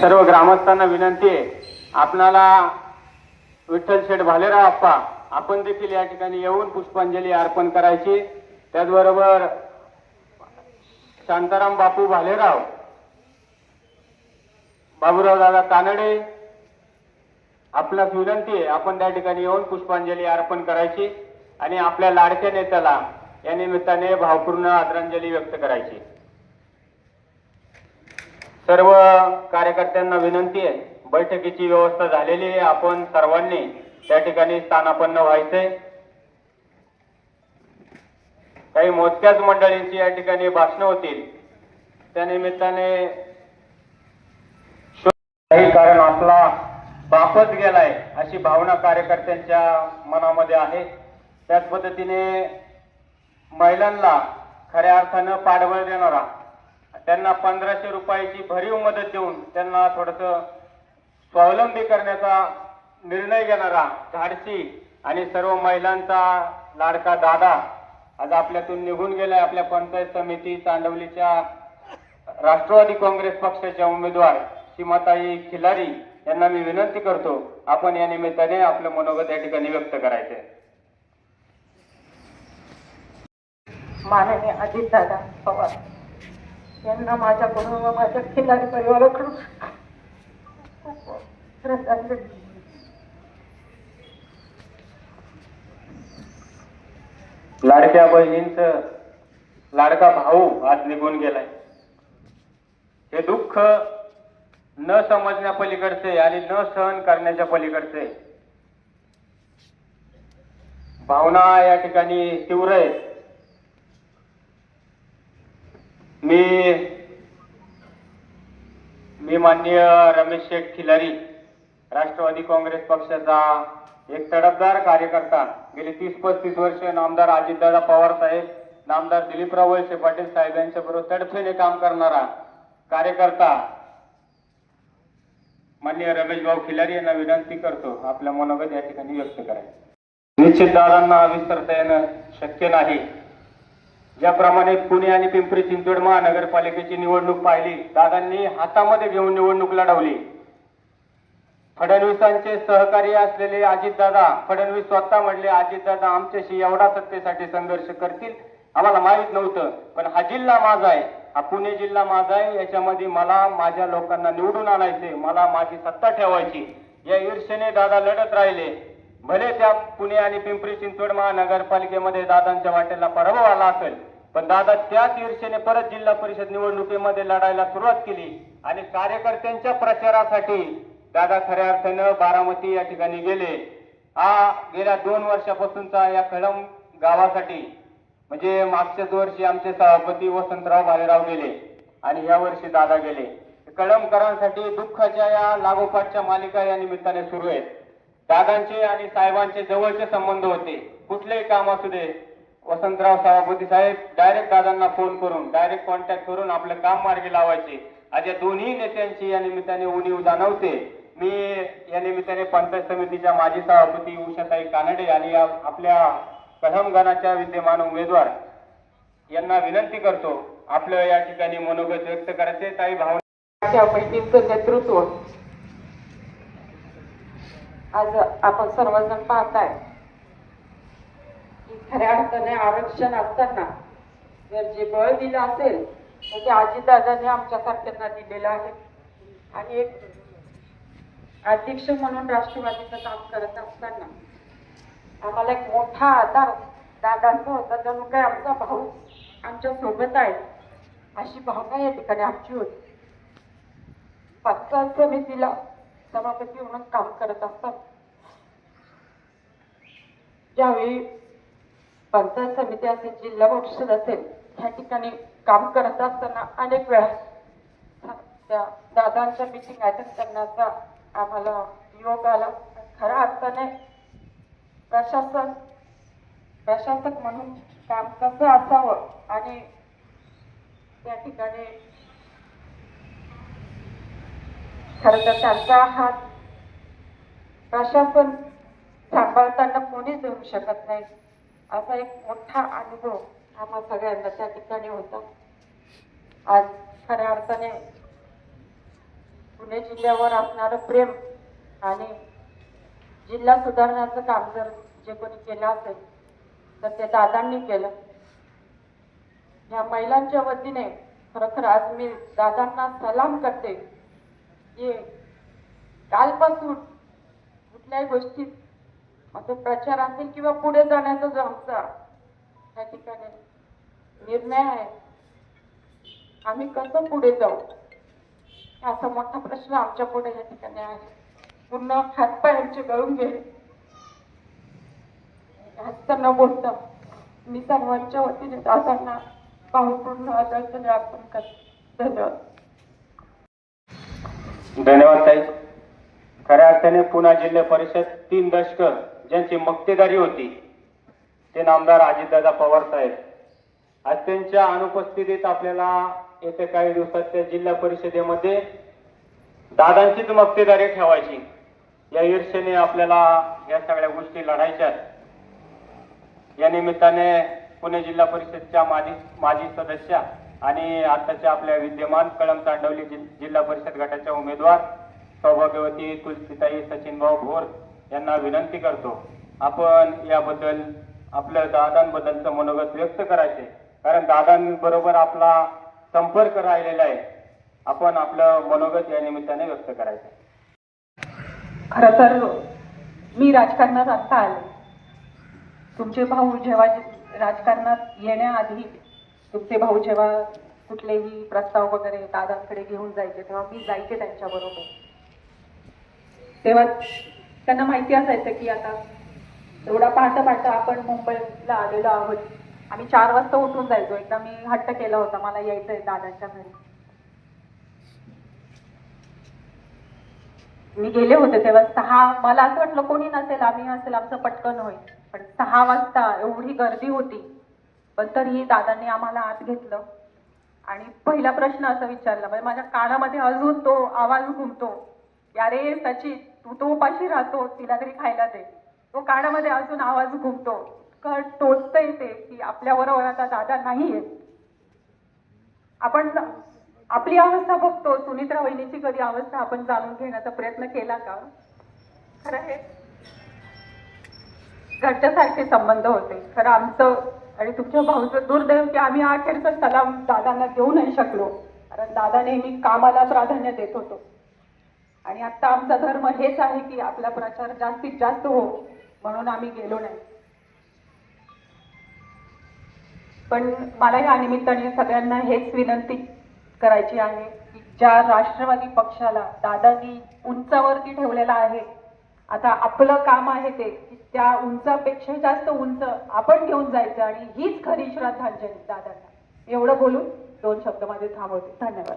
सर्व ग्रामस्थांना विनंती आहे. आपणाला विठ्ठल शेठ भालेराव आप्पा आपण देखील या ठिकाणी येऊन पुष्पांजली अर्पण करायची. त्याचबरोबर शांताराम बापू भालेराव बाबूराव दादा कानडे आपल्यास विनंती आहे आपण त्या ठिकाणी येऊन पुष्पांजली अर्पण करायची आणि आपल्या लाडक्या नेत्याला या निमित्ताने भावपूर्ण आदरांजली व्यक्त करायची. सर्व कार्यकर्त्यांना विनंती आहे. बैठकीची व्यवस्था झालेली आहे. आपण सर्वांनी त्या ठिकाणी स्थानापन्न व्हायचे. काही मोजक्याच मंडळींची या ठिकाणी भाषणं होतील. त्या निमित्ताने काही कारण आपला बापच गेलाय अशी भावना कार्यकर्त्यांच्या मनामध्ये आहे. त्याच पद्धतीने महिलांना खऱ्या अर्थानं पाठबळ देणारा त्यांना पंधराशे रुपयाची भरीव मदत देऊन त्यांना थोडस स्वावलंबी करण्याचा निर्णय घेणारा धाडसी आणि सर्व महिलांचा लाडका दादा आज आपल्यातून निघून गेलाय आपल्या पंचायत समिती चांडवलीच्या राष्ट्रवादी काँग्रेस पक्षाच्या उमेदवार सीमाताई खिलारी यांना मी विनंती करतो आपण या निमित्ताने आपलं मनोगत या ठिकाणी व्यक्त करायचे माननीय अजितदादा पवार. यांना माझ्याकडून व माझ्या खिलारी परिवाराकडून खूप श्रद्धांजली लाडक्या बहिणींचं लाडका भाऊ आज निघून गेलाय. हे दुःख न समजण्या पलीकडचे आणि न सहन करण्याच्या पलीकडचे. भावना या ठिकाणी तीव्र आहेत. मी मी माननीय रमेश शेख खिलारी राष्ट्रवादी काँग्रेस पक्षाचा एक तडफदार कार्यकर्ता गेली तीस पस्तीस वर्ष नामदार अजितदादा पवार साहेब नामदार दिलीपराव वळसे पाटील साहेब यांच्या बरोबर तडफेने काम करणारा कार्यकर्ता माननीय रमेश भाऊ खिलारी यांना विनंती करतो आपल्या मनोगत या ठिकाणी व्यक्त करायचं निश्चित दादांना विसरता येणं शक्य नाही. ज्याप्रमाणे पुणे आणि पिंपरी चिंचवड महानगरपालिकेची निवडणूक पाहिली. दादांनी हातामध्ये घेऊन निवडणूक लढवली. फडणवीसांचे सहकारी असलेले अजितदादा फडणवीस स्वतः म्हणले अजितदादा आमच्याशी एवढा सत्तेसाठी संघर्ष करतील. आम्हाला माहीत नव्हतं पण हा जिल्हा माझा आहे. हा पुणे जिल्हा माझा आहे. याच्यामध्ये मला माझ्या लोकांना निवडून आणायचे मला माझी सत्ता ठेवायची. या ईर्षेने दादा लढत राहिले. भले त्या पुणे आणि पिंपरी चिंचवड महानगरपालिकेमध्ये दादांच्या वाटेला पराभव आला असेल पण दादा त्याच ईर्षेने परत जिल्हा परिषद निवडणुकीमध्ये लढायला सुरुवात केली आणि कार्यकर्त्यांच्या प्रचारासाठी दादा खऱ्या अर्थानं बारामती या ठिकाणी गेले. हा गेल्या दोन वर्षापासूनचा या कळम गावासाठी म्हणजे मागच्याच वर्षी आमचे सभापती वसंतराव भालेराव गेले आणि या वर्षी दादा गेले. कळमकरांसाठी दुःखाच्या या लागोपाठच्या मालिका या निमित्ताने सुरू आहेत. दादांचे आणि साहेबांचे जवळचे संबंध होते. कुठलेही काम असू दे वसंतराव सभापती साहेब डायरेक्ट दादांना फोन करून डायरेक्ट कॉन्टॅक्ट करून आपलं काम मार्गी लावायचे. आज या दोन्ही नेत्यांची या निमित्ताने उणीव जाणवते. मी या निमित्ताने पंचायत समितीच्या माजी सभापती उषाताई कानडे आणि या आपल्या कदमगणाच्या विद्यमान उमेदवार यांना विनंती करतो. आपलं या ठिकाणी मनोगत व्यक्त करायचे. ताई भावना बैठकीचं नेतृत्व आज आपण सर्वजण पाहताय. खऱ्या अर्थाने आरक्षण असताना जर जे बळ दिलं असेल तर ते आजीदादाने आमच्यासारख्यांना दिलेलं आहे. आणि एक अध्यक्ष म्हणून राष्ट्रवादीचं काम करत असताना आम्हाला एक मोठा आधार दादांचा होता जणू काय आमचा भाऊ आमच्यासोबत आहे. अशी भावना या ठिकाणी आमची होती. पंचायत समितीला सभापती म्हणून काम करत असतात. ज्यावेळी पंचायत समिती असेल जिल्हा परिषद असेल ह्या ठिकाणी काम करत असताना अनेक वेळा त्या दादांच्या मिटिंग अटेंड करण्याचा आम्हाला योग आला. खऱ्या अर्थाने प्रशासन प्रशासक म्हणून काम कसं असावं आणि त्या ठिकाणी खरं तर त्यांचा हात प्रशासन सांभाळताना कोणीच देऊ शकत नाही. असा एक मोठा अनुभव आम्हा सगळ्यांना त्या ठिकाणी होता. आज खऱ्या अर्थाने पुणे जिल्ह्यावर असणारं प्रेम आणि जिल्हा सुधारण्याचं काम जर जे कोणी केलं असेल तर ते दादांनी केलं. या महिलांच्या वतीने खरोखर आज मी दादांना सलाम करते की कालपासून कुठल्याही गोष्टीत मग तो प्रचार असेल किंवा पुढे जाण्याचा जो आमचा त्या ठिकाणी निर्णय आहे आम्ही कसं पुढे जाऊ? असा मोठा प्रश्न आमच्या पुढे या ठिकाणी आहे. पूर्ण हातपायांचे गळून गेले. हस्त न बोलता मी सर्वांच्या वतीने दादांना भावपूर्ण आदर्शने अर्पण करते धन्यवाद. धन्यवाद ताई. खऱ्या अर्थाने पुणे जिल्हा परिषद तीन दशक ज्यांची मक्तेदारी होती ते नामदार अजितदादा पवार साहेब. आज त्यांच्या अनुपस्थितीत आपल्याला येत्या काही दिवसात त्या जिल्हा परिषदेमध्ये दादांचीच मक्तेदारी ठेवायची. या ईर्षेने आपल्याला या सगळ्या गोष्टी लढायच्या या निमित्ताने पुणे जिल्हा परिषदच्या माजी माजी सदस्या आणि आताच्या आपल्या विद्यमान कळम तांडवली जिल्हा परिषद गटाच्या उमेदवार सौभाग्यवती तुलसीताई सचिनभाऊ भोर यांना विनंती करतो. आपण याबद्दल आपल्या दादांबद्दलचं मनोगत व्यक्त करायचे. कारण दादांबरोबर आपला संपर्क राहिलेला आहे. आपण आपलं मनोगत या निमित्ताने व्यक्त करायचं. खरं तर मी राजकारणात आता आले. तुमचे भाऊ जेव्हा राजकारणात येण्याआधी तुमचे भाऊ जेव्हा कुठलेही प्रस्ताव वगैरे दादांकडे घेऊन जायचे तेव्हा मी जायचे त्यांच्याबरोबर. तेव्हा त्यांना माहिती असायचं की आता एवढा पाहता पाहता आपण मुंबईला आलेलो आहोत. आम्ही चार वाजता उठून जायचो. एकदा मी हट्ट केला होता. मला यायचंय दादांच्या घरी. मी गेले होते तेव्हा सहा मला असं वाटलं कोणी नसेल आम्ही असेल आमचं पटकन होईल. पण सहा वाजता एवढी गर्दी होती. पण तरीही दादांनी आम्हाला आत घेतलं. आणि पहिला प्रश्न असा विचारला म्हणजे माझ्या कानामध्ये अजून तो आवाज घुमतो. अरे सचिन तू तो उपाशी राहतो तिला तरी खायला दे. तो कानामध्ये अजून आवाज घुमतो. कर टोचतंय ते की आपल्याबरोबर आता दादा नाहीये आपण आपली अवस्था बघतो. सुनित्रा वहिनीची कधी अवस्था आपण जाणून घेण्याचा प्रयत्न केला का? खरं हे घरच्यासारखे संबंध होते. खरं आमचं आणि तुमच्या भाऊचं दुर्दैव की आम्ही अखेरचा सलाम दादांना देऊ नाही शकलो. कारण दादा नेहमी कामाला प्राधान्य देत होतो. आणि आता आमचा धर्म हेच आहे की आपला प्रचार जास्तीत जास्त हो म्हणून आम्ही गेलो नाही. पण मला या निमित्ताने सगळ्यांना हेच विनंती करायची आहे की ज्या राष्ट्रवादी पक्षाला दादांनी उंचावरती ठेवलेला आहे आता आपलं काम आहे ते की त्या उंचापेक्षा जास्त उंच आपण घेऊन जायचं आणि हीच खरी श्रद्धांजली दादांना. एवढं बोलून दोन शब्द माझे थांबवते. धन्यवाद.